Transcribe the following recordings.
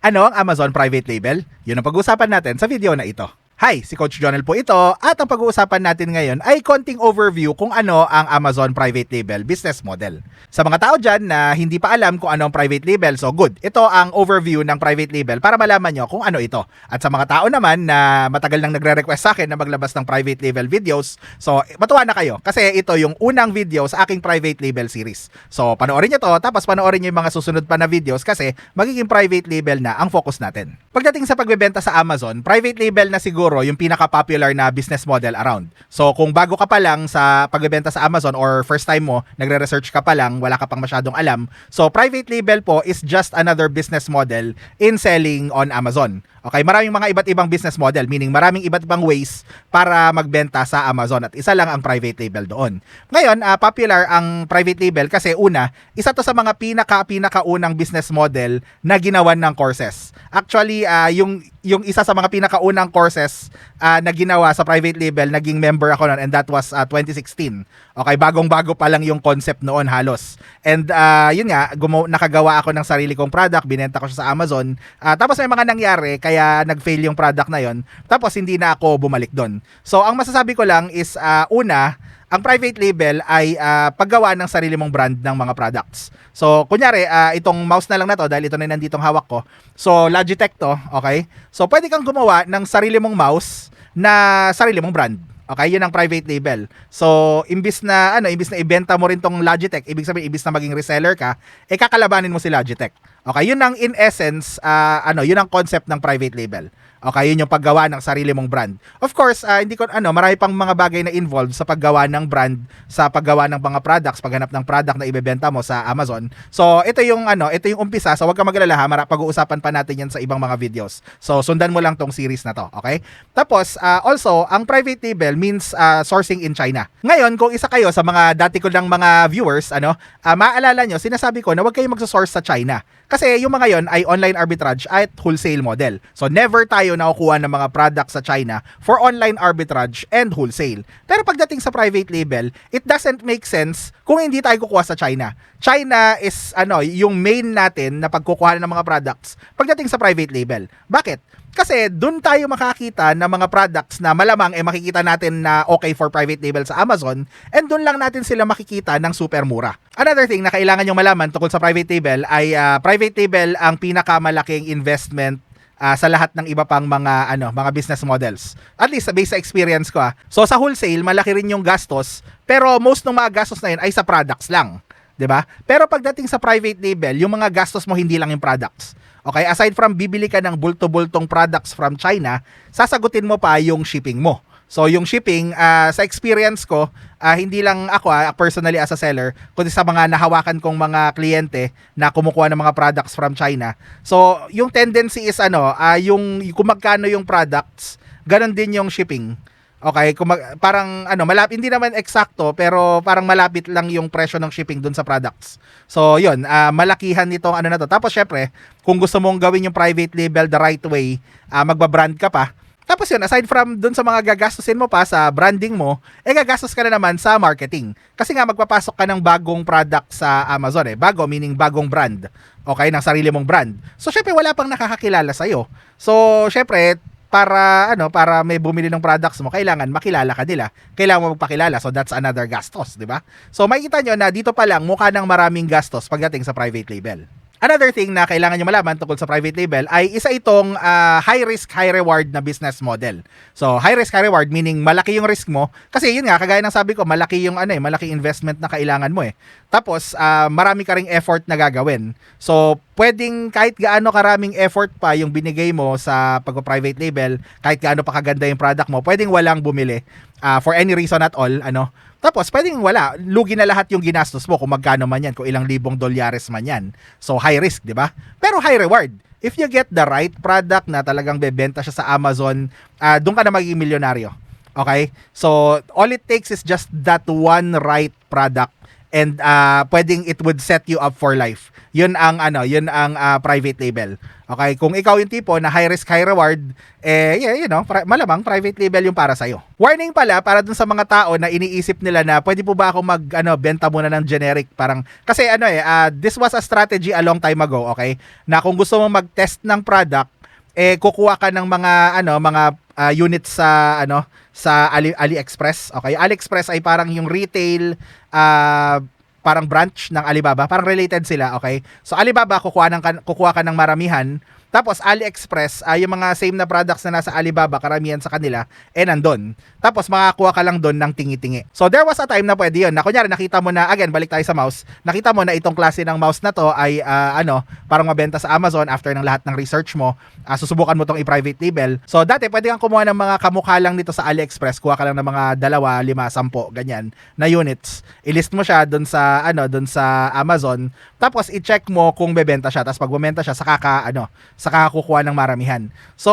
Ano ang Amazon Private Label? Yun ang pag-uusapan natin sa video na ito. Hi, si Coach Jonel po ito at ang pag-uusapan natin ngayon ay konting overview kung ano ang Amazon Private Label business model. Sa mga tao dyan na hindi pa alam kung ano ang private label, so good. Ito ang overview ng private label para malaman nyo kung ano ito. At sa mga tao naman na matagal nang nagre-request sa akin na maglabas ng private label videos, so matuwa na kayo kasi ito yung unang video sa aking private label series. So panoorin nyo to tapos panoorin nyo yung mga susunod pa na videos kasi magiging private label na ang focus natin. Pagdating sa pagbebenta sa Amazon, private label na siguro yung pinaka-popular na business model around. So kung bago ka pa lang sa pagbebenta sa Amazon or first time mo, nagre-research ka pa lang, wala ka pang masyadong alam, so private label po is just another business model in selling on Amazon. Okay, maraming mga iba't ibang business model, meaning maraming iba't ibang ways para magbenta sa Amazon at isa lang ang private label doon. Ngayon, ah, popular ang private label kasi una, isa to sa mga pinaka pinakaunang business model na ginawan ng courses. Actually, ah, yung yung isa sa mga pinakaunang courses ah, na ginawa sa private label, naging member ako noon and that was ah, 2016. Okay, bagong-bago pa lang yung concept noon halos. And ah, yun nga, gumaw- nakagawa ako ng sarili kong product, binenta ko siya sa Amazon. Ah, tapos may mga nangyari kaya nag-fail yung product na yon. Tapos hindi na ako bumalik doon. So ang masasabi ko lang is ah, una, ang private label ay ah, paggawa ng sarili mong brand ng mga products. So, kunyari, ah, itong mouse na lang na to, dahil ito na nanditong hawak ko. So, Logitech to, okay? So, pwede kang gumawa ng sarili mong mouse na sarili mong brand. Okay, yun ang private label. So, imbis na ano, imbis na ibenta mo rin tong Logitech, ibig sabihin imbis na maging reseller ka, eh kakalabanin mo si Logitech. Okay, yun ang in essence, ah, ano, yun ang concept ng private label. Okay, yun yung paggawa ng sarili mong brand. Of course, ah, hindi ko ano, marami pang mga bagay na involved sa paggawa ng brand, sa paggawa ng mga products, paghanap ng product na ibebenta mo sa Amazon. So, ito yung ano, ito yung umpisa. So, wag ka magalala ha, mara pag-uusapan pa natin yan sa ibang mga videos. So, sundan mo lang tong series na to, okay? Tapos, ah, also, ang private label means ah, sourcing in China. Ngayon, kung isa kayo sa mga dati ko lang mga viewers, ano, ah, maaalala nyo, sinasabi ko na wag kayong magsosource sa China. Kasi yung mga yon ay online arbitrage at wholesale model. So never tayo nakukuha ng mga products sa China for online arbitrage and wholesale. Pero pagdating sa private label, it doesn't make sense kung hindi tayo kukuha sa China. China is ano, yung main natin na pagkukuha ng mga products pagdating sa private label. Bakit? Kasi doon tayo makakita ng mga products na malamang eh makikita natin na okay for private label sa Amazon and doon lang natin sila makikita ng super mura. Another thing na kailangan yung malaman tungkol sa private label ay ah, private label ang pinakamalaking investment ah, sa lahat ng iba pang mga ano mga business models. At least based sa experience ko ah. So sa wholesale malaki rin yung gastos pero most ng mga gastos na yun ay sa products lang. 'di ba? Pero pagdating sa private label, yung mga gastos mo hindi lang yung products. Okay, aside from bibili ka ng bulto-bultong products from China, sasagutin mo pa yung shipping mo. So yung shipping, ah, sa experience ko, ah, hindi lang ako ah, personally as a seller, kundi sa mga nahawakan kong mga kliyente na kumukuha ng mga products from China. So yung tendency is ano, ah, yung kung magkano yung products, ganun din yung shipping. Okay, kung parang ano, malapit hindi naman eksakto pero parang malapit lang yung presyo ng shipping dun sa products. So, 'yun, ah, malakihan nitong ano na to. Tapos syempre, kung gusto mong gawin yung private label the right way, ah, magba-brand ka pa. Tapos yun, aside from dun sa mga gagastusin mo pa sa branding mo, eh gagastos ka na naman sa marketing. Kasi nga magpapasok ka ng bagong product sa Amazon eh. Bago, meaning bagong brand. Okay, ng sarili mong brand. So syempre wala pang nakakakilala sa'yo. So syempre, para ano para may bumili ng products mo kailangan makilala ka nila kailangan mo magpakilala so that's another gastos di ba so makikita nyo na dito pa lang mukha ng maraming gastos pagdating sa private label Another thing na kailangan nyo malaman tungkol sa private label ay isa itong ah, high risk, high reward na business model. So, high risk, high reward meaning malaki yung risk mo kasi yun nga kagaya ng sabi ko, malaki yung ano eh, malaki investment na kailangan mo eh. Tapos, ah, marami ka ring effort na gagawin. So, pwedeng kahit gaano karaming effort pa yung binigay mo sa pag-private label, kahit gaano pa kaganda yung product mo, pwedeng walang bumili ah, for any reason at all, ano. Tapos, pwedeng wala. Lugi na lahat yung ginastos mo kung magkano man yan, kung ilang libong dolyares man yan. So, high risk, di ba? Pero high reward. If you get the right product na talagang bebenta siya sa Amazon, ah doon ka na magiging milyonaryo. Okay? So, all it takes is just that one right product and ah, pwedeng it would set you up for life. Yun ang ano, yun ang ah, private label. Okay, kung ikaw yung tipo na high risk high reward, eh yeah, you know, pri- malamang private label yung para sa Warning pala para dun sa mga tao na iniisip nila na pwede po ba ako mag ano benta muna ng generic parang kasi ano eh ah, this was a strategy a long time ago, okay? Na kung gusto mong mag-test ng product, eh kukuha ka ng mga ano mga ah, units sa ano sa Ali, AliExpress. Okay, AliExpress ay parang yung retail ah, parang branch ng Alibaba, parang related sila, okay? So Alibaba kukuha ng kukuha ka ng maramihan, tapos AliExpress, ay yung mga same na products na nasa Alibaba, karamihan sa kanila, eh nandun. Tapos makakuha ka lang doon ng tingi-tingi. So there was a time na pwede yun. Na kunyari nakita mo na, again, balik tayo sa mouse, nakita mo na itong klase ng mouse na to ay ah, ano, parang mabenta sa Amazon after ng lahat ng research mo, ah, susubukan mo tong i-private label. So dati pwede kang kumuha ng mga kamukha lang nito sa AliExpress, kuha ka lang ng mga dalawa, lima, sampo, ganyan na units. I-list mo siya doon sa ano, doon sa Amazon. Tapos i-check mo kung bebenta siya. Tapos pag bumenta siya, saka ka ano, saka kukuha ng maramihan. So,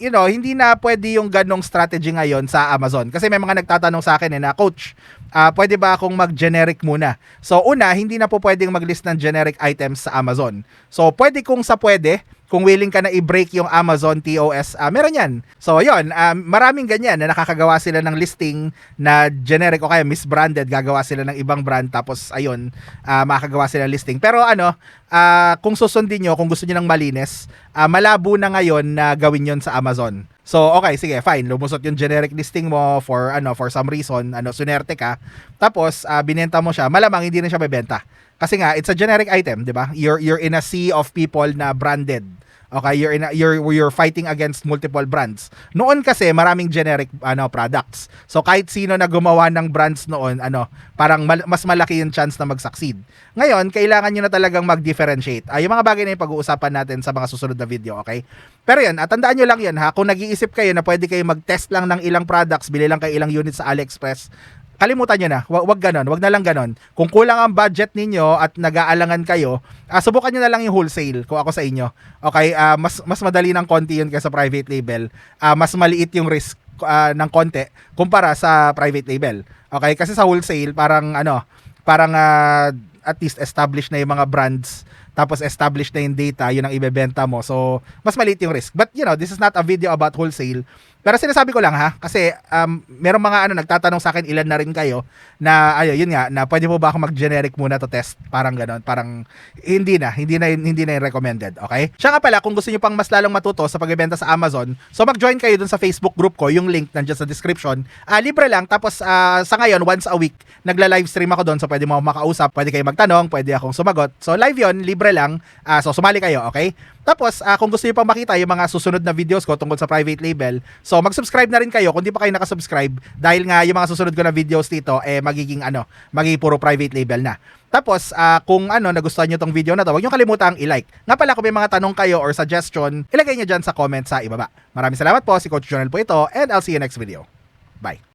you know, hindi na pwede yung ganong strategy ngayon sa Amazon. Kasi may mga nagtatanong sa akin eh na, Coach, ah, pwede ba akong mag-generic muna? So, una, hindi na po pwedeng mag-list ng generic items sa Amazon. So, pwede kung sa pwede, kung willing ka na i-break yung Amazon TOS, ah, meron yan. So, yun, ah, maraming ganyan na nakakagawa sila ng listing na generic o kaya misbranded, gagawa sila ng ibang brand, tapos ayun, ah, makakagawa sila ng listing. Pero ano, ah, kung susundin nyo, kung gusto nyo ng malinis, ah, malabo na ngayon na gawin yon sa Amazon. So, okay, sige, fine. Lumusot yung generic listing mo for ano for some reason, ano, sunerte ka. Tapos ah, binenta mo siya, malamang hindi na siya bebenta. Kasi nga, it's a generic item, 'di ba? You're you're in a sea of people na branded. Okay, you're in a, you're you're fighting against multiple brands. Noon kasi maraming generic ano products. So kahit sino na gumawa ng brands noon, ano, parang mal- mas malaki yung chance na mag-succeed. Ngayon, kailangan niyo na talagang mag-differentiate. Ay, yung mga bagay na yung pag-uusapan natin sa mga susunod na video, okay? Pero yan, at tandaan nyo lang yan ha, kung nag-iisip kayo na pwede kayo mag-test lang ng ilang products, bili lang kayo ilang units sa AliExpress, kalimutan nyo na. Wag, wag ganon. Wag na lang ganon. Kung kulang ang budget ninyo at nag-aalangan kayo, ah, subukan nyo na lang yung wholesale kung ako sa inyo. Okay, ah, mas mas madali ng konti yun kaysa private label. Ah, mas maliit yung risk ah, ng konti kumpara sa private label. Okay, kasi sa wholesale parang ano, parang ah, at least established na yung mga brands tapos established na yung data, yun ang ibebenta mo. So, mas maliit yung risk. But, you know, this is not a video about wholesale. Pero sinasabi ko lang ha, kasi um, merong mga ano nagtatanong sa akin ilan na rin kayo? Na ayo yun nga na pwede po ba ako mag-generic muna to test? Parang ganon. Parang hindi na. Hindi na hindi na yung recommended okay? Siya nga pala kung gusto niyo pang mas lalong matuto sa pagbebenta sa Amazon so mag-join kayo dun sa Facebook group ko. Yung link nandiyan sa description. Ah, libre lang. Tapos ah, sa ngayon once a week nagla-live stream ako doon so pwede mo makausap pwede kayo magtanong pwede akong sumagot. So live yon libre lang. Ah, so sumali kayo okay tapos, ah, kung gusto niyo pang makita yung mga susunod na videos ko tungkol sa private label, so mag-subscribe na rin kayo kung di pa kayo nakasubscribe dahil nga yung mga susunod ko na videos dito eh magiging ano, magiging puro private label na. Tapos, ah, kung ano, nagustuhan nyo tong video na to, huwag nyo kalimutang i-like. Nga pala, kung may mga tanong kayo or suggestion, ilagay nyo dyan sa comment sa ibaba. Maraming salamat po, si Coach Jonel po ito, and I'll see you next video. Bye.